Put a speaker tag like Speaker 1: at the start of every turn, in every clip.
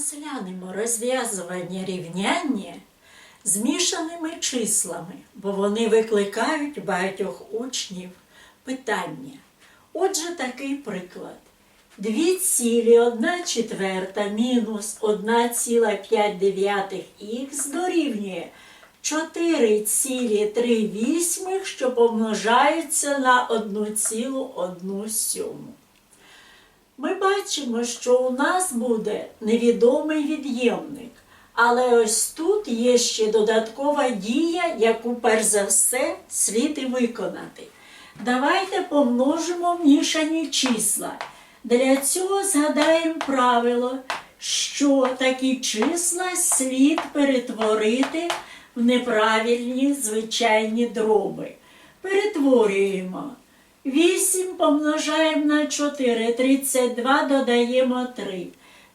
Speaker 1: Розглянемо розв'язування рівняння змішаними числами, бо вони викликають багатьох учнів питання. Отже, такий приклад. 2,1 четверта мінус 1,5х дорівнює 4,3 що помножаються на 1,1 сьому. Ми бачимо, що у нас буде невідомий від'ємник. Але ось тут є ще додаткова дія, яку перш за все слід і виконати. Давайте помножимо мішані числа. Для цього згадаємо правило, що такі числа слід перетворити в неправильні звичайні дроби. Перетворюємо. 8 помножаємо на 4, 32 додаємо 3.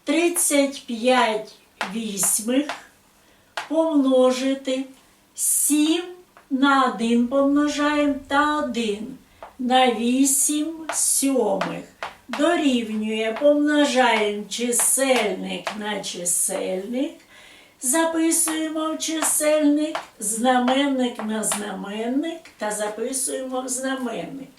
Speaker 1: 35 вісьмих помножити 7 на 1 помножаємо та 1 на 8 сьомих. Дорівнює, помножаємо чисельник на чисельник. Записуємо в чисельник, знаменник на знаменник та записуємо в знаменник.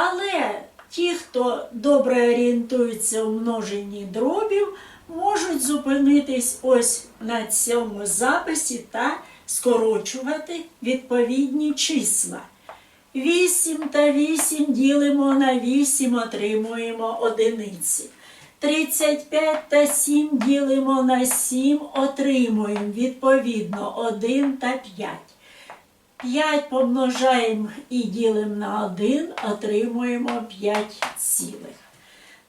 Speaker 1: Але ті, хто добре орієнтується у множенні дробів, можуть зупинитись ось на цьому записі та скорочувати відповідні числа. 8 та 8 ділимо на 8, отримуємо одиниці. 35 та 7 ділимо на 7, отримуємо відповідно 1 та 5. 5 помножаємо і ділимо на 1, отримуємо 5 цілих.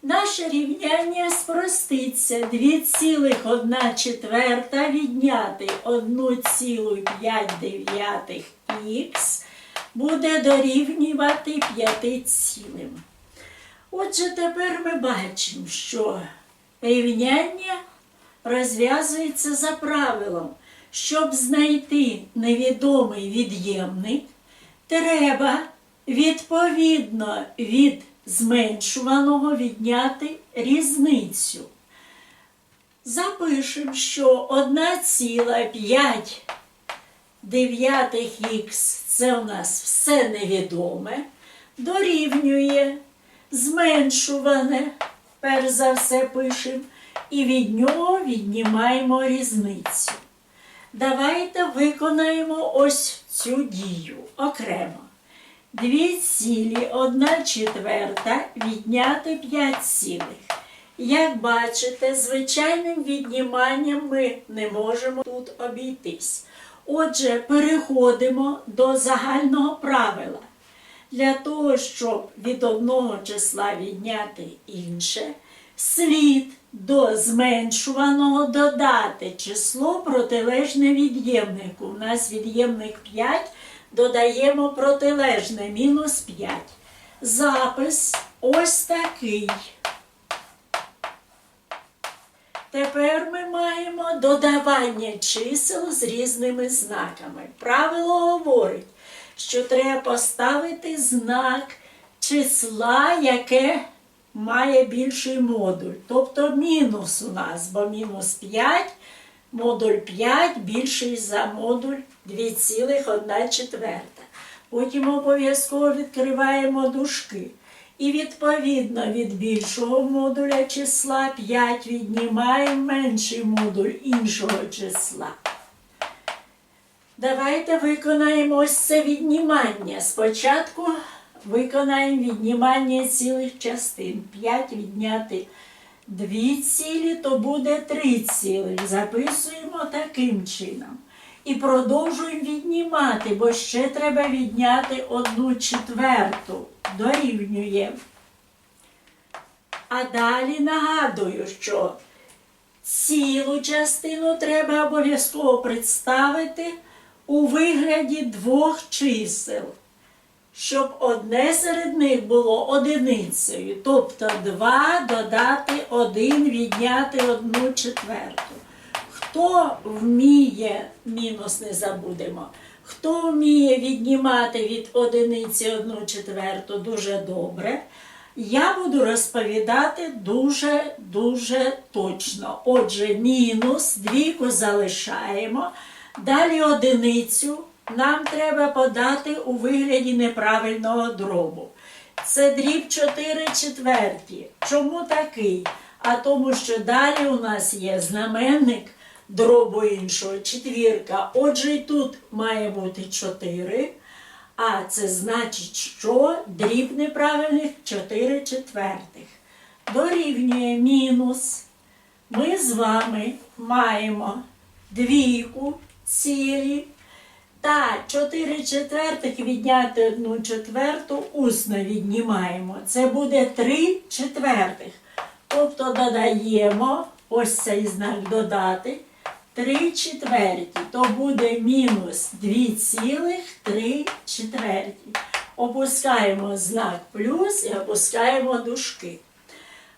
Speaker 1: Наше рівняння спроститься 2,1 четверта відняти 1,5х буде дорівнювати 5 цілим. Отже, тепер ми бачимо, що рівняння розв'язується за правилом. Щоб знайти невідомий від'ємник, треба відповідно від зменшуваного відняти різницю. Запишемо, що 1,5х це у нас все невідоме, дорівнює зменшуване, перш за все пишемо, і від нього віднімаємо різницю. Давайте виконаємо ось цю дію окремо. 2,1 четверта відняти 5 цілих. Як бачите, звичайним відніманням ми не можемо тут обійтись. Отже, переходимо до загального правила. Для того, щоб від одного числа відняти інше, слід до зменшуваного додати число протилежне від'ємнику. У нас від'ємник 5, додаємо протилежне мінус 5. Запис ось такий. Тепер ми маємо додавання чисел з різними знаками. Правило говорить, що треба поставити знак числа, яке має більший модуль. Тобто мінус у нас, бо мінус 5, модуль 5 більший за модуль 2,1 четверта. Потім обов'язково відкриваємо дужки. І відповідно від більшого модуля числа 5 віднімаємо менший модуль іншого числа. Давайте виконаємо ось це віднімання. Спочатку виконаємо віднімання цілих частин. 5 відняти 2 цілі, то буде 3 цілих. Записуємо таким чином. І продовжуємо віднімати, бо ще треба відняти одну четверту. Дорівнює. А далі нагадую, що цілу частину треба обов'язково представити у вигляді двох чисел, щоб одне серед них було одиницею, тобто 2 додати 1, відняти 1 четверту. Хто вміє, мінус не забудемо, хто вміє віднімати від одиниці 1 четверту дуже добре. я буду розповідати дуже-дуже точно. Отже, мінус, двійку залишаємо. Далі одиницю нам треба подати у вигляді неправильного дробу. Це дріб 4 четверті. Чому такий? А тому, що далі у нас є знаменник дробу іншого четвірка. Отже, і тут має бути 4. А це значить, що дріб неправильних 4 четвертих. Дорівнює мінус. Ми з вами маємо двійку цілі та 4 четвертих відняти 1 четверту усно віднімаємо. Це буде 3 четвертих. Тобто додаємо ось цей знак додати. 3 четверті, то буде мінус 2,3 четверті. Опускаємо знак плюс і опускаємо дужки.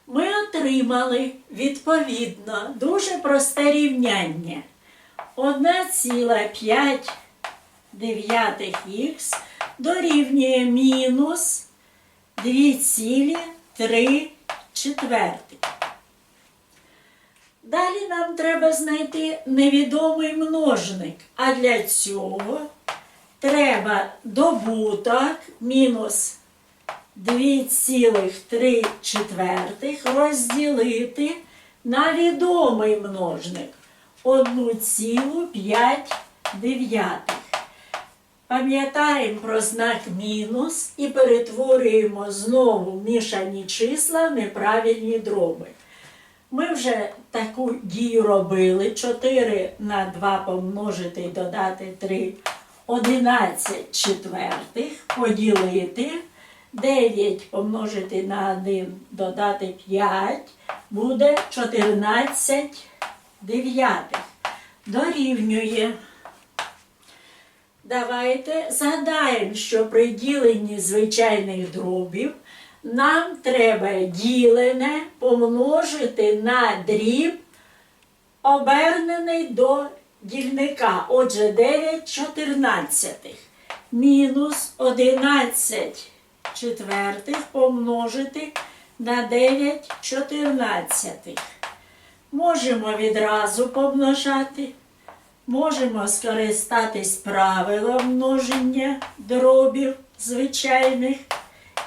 Speaker 1: Ми отримали відповідно дуже просте рівняння. 1,5 дев'ятих х дорівнює мінус 2,3 четвертих. Далі нам треба знайти невідомий множник. А для цього треба добуток мінус 2,3 четвертих розділити на відомий множник 1,5 дев'ятих. Пам'ятаємо про знак мінус і перетворюємо знову мішані числа в неправильні дроби. Ми вже таку дію робили. 4 на 2 помножити і додати 3. 11 четвертих поділити. 9 помножити на 1 додати 5. Буде 14 дев'ятих. Дорівнює. Давайте згадаємо, що при діленні звичайних дробів нам треба ділене помножити на дріб, обернений до дільника. Отже, 9 чотирнадцятих. Мінус 11 четвертих помножити на 9 чотирнадцятих. Можемо відразу помножати. Можемо скористатись правилом множення дробів звичайних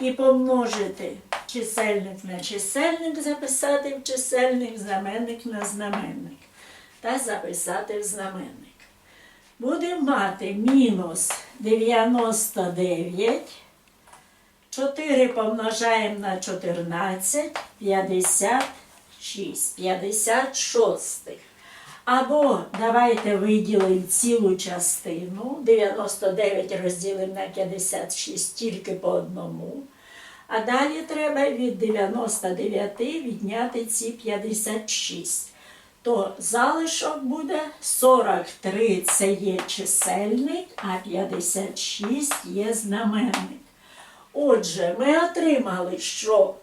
Speaker 1: і помножити чисельник на чисельник, записати в чисельник, знаменник на знаменник та записати в знаменник. Будемо мати мінус 99. 4 помножаємо на 14, 56, 56. Або давайте виділимо цілу частину. 99 розділимо на 56 тільки по одному. А далі треба від 99 відняти ці 56. То залишок буде 43 це є чисельник, а 56 є знаменник. Отже, ми отримали, що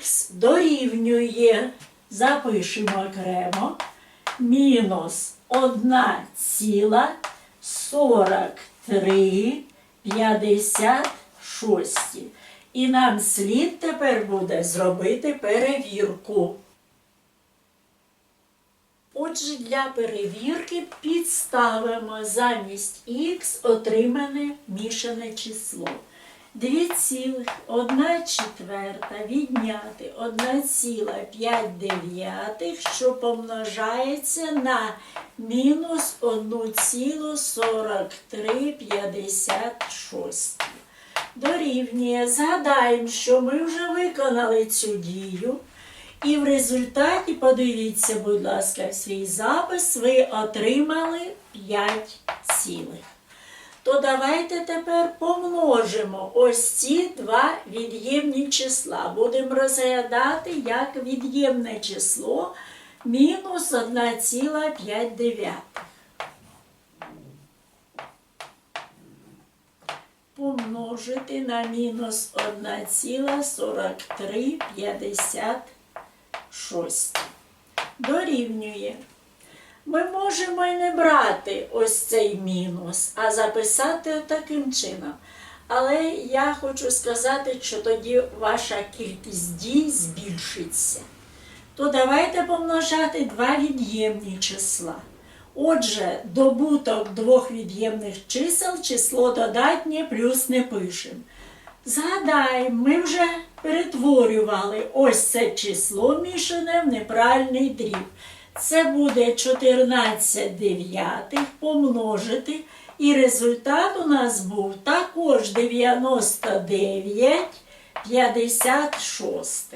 Speaker 1: х дорівнює, запишемо окремо мінус 1,43 56. І нам слід тепер буде зробити перевірку. Отже, для перевірки підставимо замість х отримане мішане число. 2,1 четверта відняти 1,5, що помножається на мінус 1,4356. Дорівнює. Згадаємо, що ми вже виконали цю дію. І в результаті, подивіться, будь ласка, свій запис, ви отримали 5 цілих то давайте тепер помножимо ось ці два від'ємні числа. Будемо розглядати як від'ємне число мінус 1,5. Помножити на мінус 1,4356. Дорівнює. Ми можемо і не брати ось цей мінус, а записати таким чином. Але я хочу сказати, що тоді ваша кількість дій збільшиться. То давайте помножати два від'ємні числа. Отже, добуток двох від'ємних чисел число додатнє плюс не пишемо. Згадаємо, ми вже перетворювали ось це число мішане в неправильний дріб. Це буде 14 дев'ятих помножити, і результат у нас був також 99 56.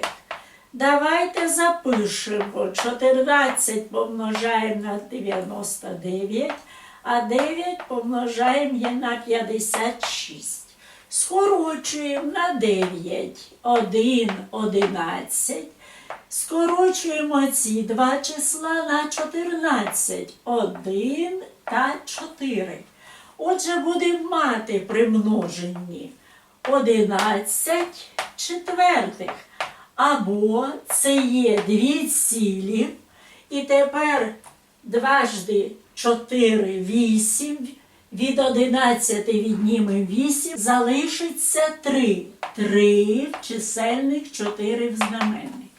Speaker 1: Давайте запишемо 14 помножаємо на 99, а 9 помножаємо на 56. Скорочуємо на 9, 1, 11. Скорочуємо ці два числа на 14, 1 та 4. Отже, будемо мати при множенні 11 четвертих. Або це є дві цілі. І тепер дважди 4, 8. Від 11 віднімемо 8, залишиться 3. 3 в чисельник, 4 в знаменник.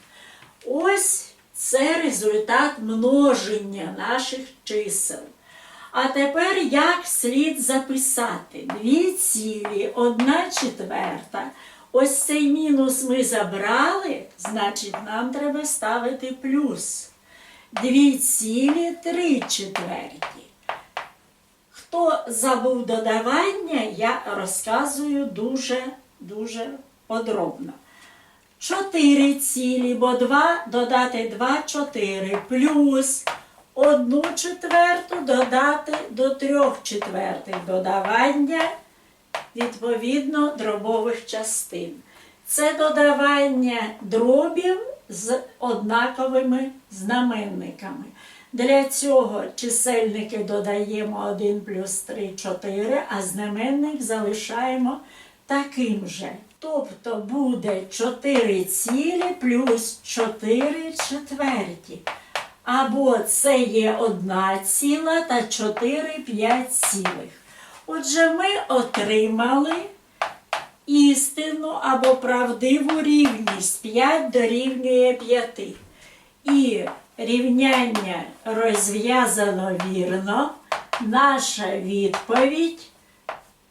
Speaker 1: Ось це результат множення наших чисел. А тепер як слід записати? Дві цілі, одна четверта. Ось цей мінус ми забрали, значить нам треба ставити плюс. Дві цілі, три четверті. Хто забув додавання, я розказую дуже-дуже подробно. 4 цілі, бо 2 додати 2 4 плюс 1 четверту додати до 3 четвертих додавання відповідно дробових частин. Це додавання дробів з однаковими знаменниками. Для цього чисельники додаємо 1 плюс 3 4, а знаменник залишаємо таким же. Тобто буде 4 цілі плюс 4 четверті. Або це є 1 ціла та 4 5 цілих. Отже, ми отримали істину або правдиву рівність 5 дорівнює 5. І рівняння розв'язано вірно. Наша відповідь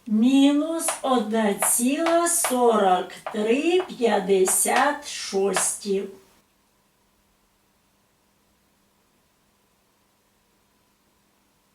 Speaker 1: мінус 1,4356.